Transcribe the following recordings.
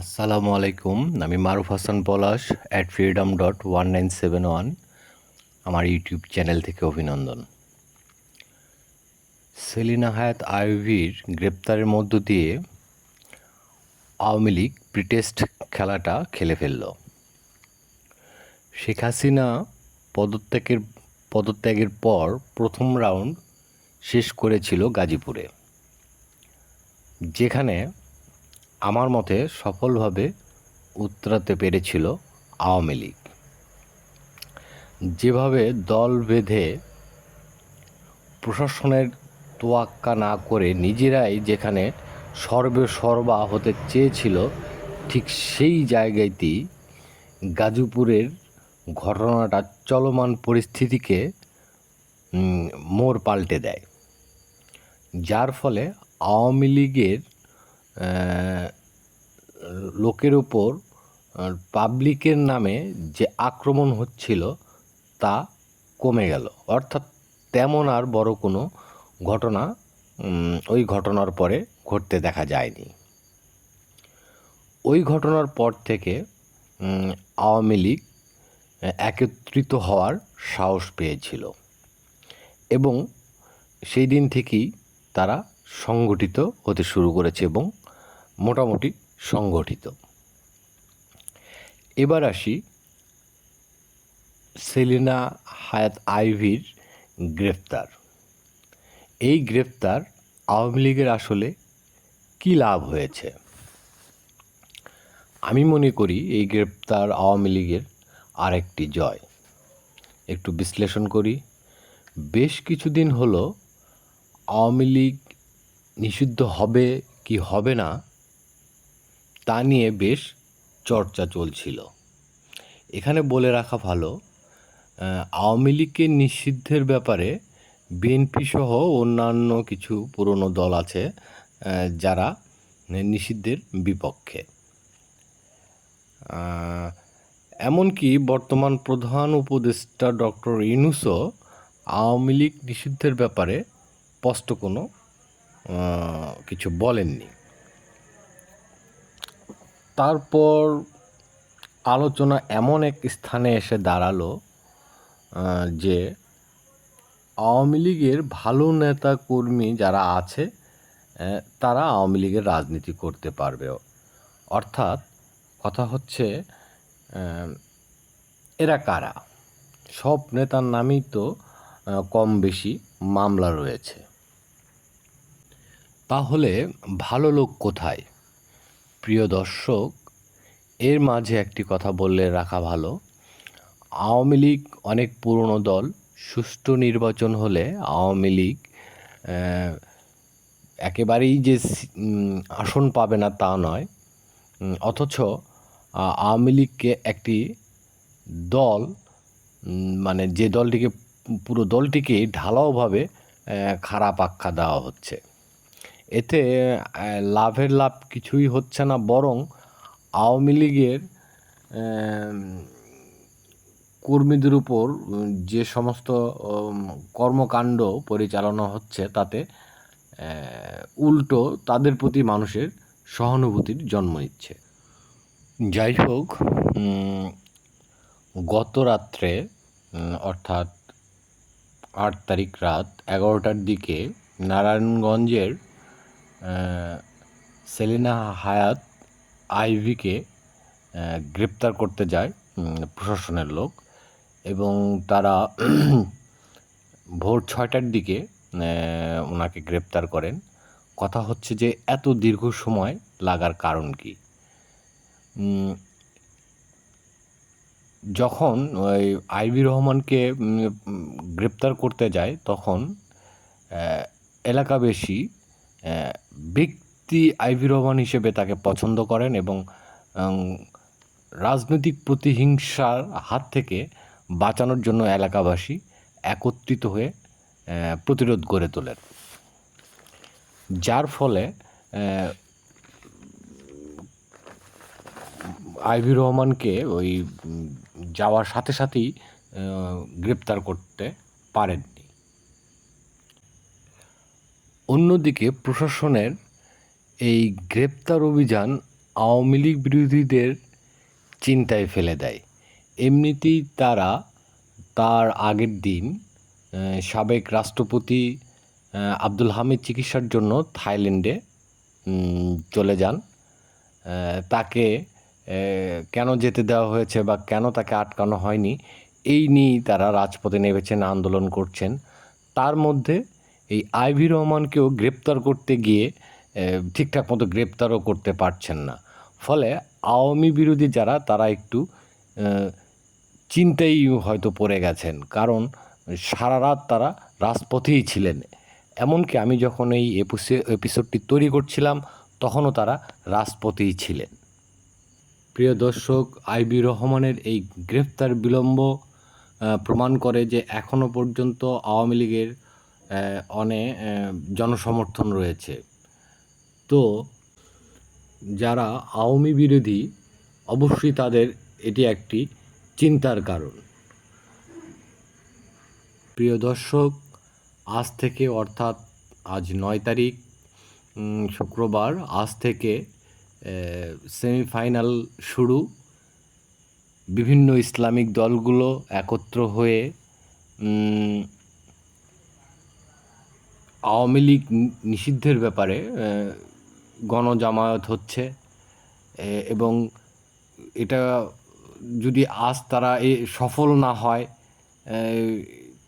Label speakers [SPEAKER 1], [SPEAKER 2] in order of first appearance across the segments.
[SPEAKER 1] আসসালামু আলাইকুম আমি Maruf Hasan Palash at freedom dot one nine seven one আমার ইউটিউব চ্যানেল থেকে অভিনন্দন। সেলিনা হায়াত আইভির গ্রেপ্তারের মধ্য দিয়ে আওয়ামী লীগ প্রিটেস্ট খেলাটা খেলে ফেলল। শেখ হাসিনা পদত্যাগের পদত্যাগের পর প্রথম রাউন্ড শেষ করেছিল গাজীপুরে। যেখানে আমার মতে সফলভাবে উতরাতে পেরেছিল আওয়ামী লীগ। যেভাবে দল বেঁধে প্রশাসনের তোয়াক্কা না করে নিজেরাই যেখানে সর্বে সর্বা হতে চেয়েছিল, ঠিক সেই জায়গাতেই গাজীপুরের ঘটনাটা চলমান পরিস্থিতিকে মোড় পাল্টে দেয়। যার ফলে আওয়ামী লীগের লোকের ওপর পাবলিকের নামে যে আক্রমণ হচ্ছিল তা কমে গেল। অর্থাৎ তেমন আর বড় কোনো ঘটনা ওই ঘটনার পরে ঘটতে দেখা যায়নি। ওই ঘটনার পর থেকে আওয়ামী লীগ একত্রিত হওয়ার সাহস পেয়েছিল এবং সেই দিন থেকেই তারা সংগঠিত হতে শুরু করেছে এবং মোটামুটি সংগঠিত। এবার আসি সেলিনা হায়াত আইভির গ্রেফতার এই গ্রেফতার আওয়ামী লীগের আসলে কী লাভ হয়েছে? আমি মনে করি এই গ্রেপ্তার আওয়ামী লীগের আরেকটি জয়। একটু বিশ্লেষণ করি। বেশ কিছুদিন হলো আওয়ামী লীগ নিষিদ্ধ হবে কি হবে না তা নিয়ে বেশ চর্চা চলছিল। এখানে বলে রাখা ভালো আওয়ামী লীগকে নিষিদ্ধের ব্যাপারে বিএনপি সহ অন্যান্য কিছু পুরনো দল আছে যারা নিষিদ্ধের বিপক্ষে। এমনকি বর্তমান প্রধান উপদেষ্টা ডক্টর ইনুসও আওয়ামী লীগ নিষিদ্ধের ব্যাপারে স্পষ্ট কোনো কিছু বলেননি। তারপর আলোচনা এমন এক স্থানে এসে দাঁড়াল যে আওয়ামী লীগের ভালো নেতা কর্মী যারা আছে তারা আওয়ামী লীগের রাজনীতি করতে পারবে। অর্থাৎ কথা হচ্ছে এরা কারা? সব নেতার নামেই তো কম বেশি মামলা রয়েছে। তাহলে ভালো লোক কোথায়? প্রিয় দর্শক, এর মাঝে একটি কথা বললে রাখা ভালো। আওয়ামী লীগ অনেক পুরনো দল, সুষ্ঠু নির্বাচন হলে আওয়ামী লীগ একেবারেই যে আসন পাবে না তা নয়। অথচ আওয়ামী লীগকে একটি দল মানে যে দলটিকে, পুরো দলটিকে ঢালাওভাবে খারাপ আখ্যা দেওয়া হচ্ছে। এতে লাভের লাভ কিছুই হচ্ছে না বরং আওয়ামী লীগের কর্মীদের উপর যে সমস্ত কর্মকাণ্ড পরিচালনা হচ্ছে তাতে উল্টো তাদের প্রতি মানুষের সহানুভূতির জন্ম নিচ্ছে। যাই হোক গত রাত্রে অর্থাৎ আট তারিখ রাত এগারোটার দিকে নারায়ণগঞ্জের সেলিনা হায়াত আইভিকে গ্রেপ্তার করতে যায় প্রশাসনের লোক এবং তারা ভোর ছয়টার দিকে ওনাকে গ্রেপ্তার করেন। কথা হচ্ছে যে এত দীর্ঘ সময় লাগার কারণ কি? যখন ওই আইবি রহমানকে গ্রেপ্তার করতে যায় তখন আহ, ব্যক্তি আইভি রহমান হিসেবে তাকে পছন্দ করেন এবং রাজনৈতিক প্রতিহিংসার হাত থেকে বাঁচানোর জন্য এলাকাবাসী একত্রিত হয়ে প্রতিরোধ গড়ে তোলেন। যার ফলে আইভি রহমানকে ওই যাওয়ার সাথে সাথেই গ্রেপ্তার করতে পারেননি অন্যদিকে প্রশাসনের এই গ্রেপ্তার অভিযান আওয়ামী লীগ বিরোধীদের চিন্তায় ফেলে দেয়। এমনিতেই তারা তার আগের দিন সাবেক রাষ্ট্রপতি আব্দুল হামিদ চিকিৎসার জন্য থাইল্যান্ডে চলে যান। তাকে কেন যেতে দেওয়া হয়েছে বা কেন তাকে আটকানো হয়নি, এই নিয়েই তারা রাজপথে নেমেছেন, আন্দোলন করছেন। তার মধ্যে এই আইভি রহমানকেও গ্রেপ্তার করতে গিয়ে ঠিকঠাক মতো গ্রেপ্তারও করতে পারছেন না। ফলে আওয়ামী বিরোধী যারা, তারা একটু চিন্তাই হয়তো পড়ে গেছেন। কারণ সারা রাত তারা রাজপথেই ছিলেন। এমনকি আমি যখন এই এপিসে- এপিসোডটি তৈরি করছিলাম, তখনও তারা রাজপথেই ছিলেন। প্রিয় দর্শক আইবি রহমানের এই গ্রেফতার বিলম্ব প্রমাণ করে যে এখনও পর্যন্ত আওয়ামী লীগের অনেক জনসমর্থন রয়েছে। তো যারা আওয়ামী বিরোধী, অবশ্যই তাদের এটি একটি চিন্তার কারণ। প্রিয় দর্শক, আজ থেকে, অর্থাৎ আজ নয় তারিখ শুক্রবার, আজ থেকে সেমিফাইনাল শুরু। বিভিন্ন ইসলামিক দলগুলো একত্র হয়ে আওয়ামী লীগ নিষিদ্ধের ব্যাপারে গণজামায়াত হচ্ছে এবং এটা যদি আজ তারা এ সফল না হয়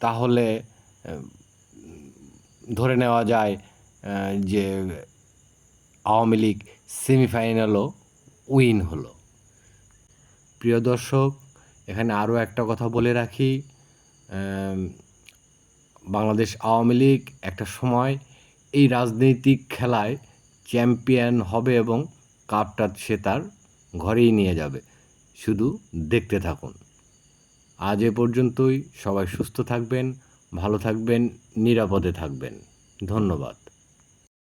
[SPEAKER 1] তাহলে ধরে নেওয়া যায় যে আওয়ামী লীগ সেমিফাইনালও উইন হলো। প্রিয় দর্শক, এখানে আরও একটা কথা বলে রাখি বাংলাদেশ আওয়ামী লীগ একটা সময় এই রাজনৈতিক খেলায় চ্যাম্পিয়ন হবে এবং কাপটা সে তার ঘরেই নিয়ে যাবে। শুধু দেখতে থাকুন। আজ এ পর্যন্তই। সবাই সুস্থ থাকবেন, ভালো থাকবেন, নিরাপদে থাকবেন। ধন্যবাদ।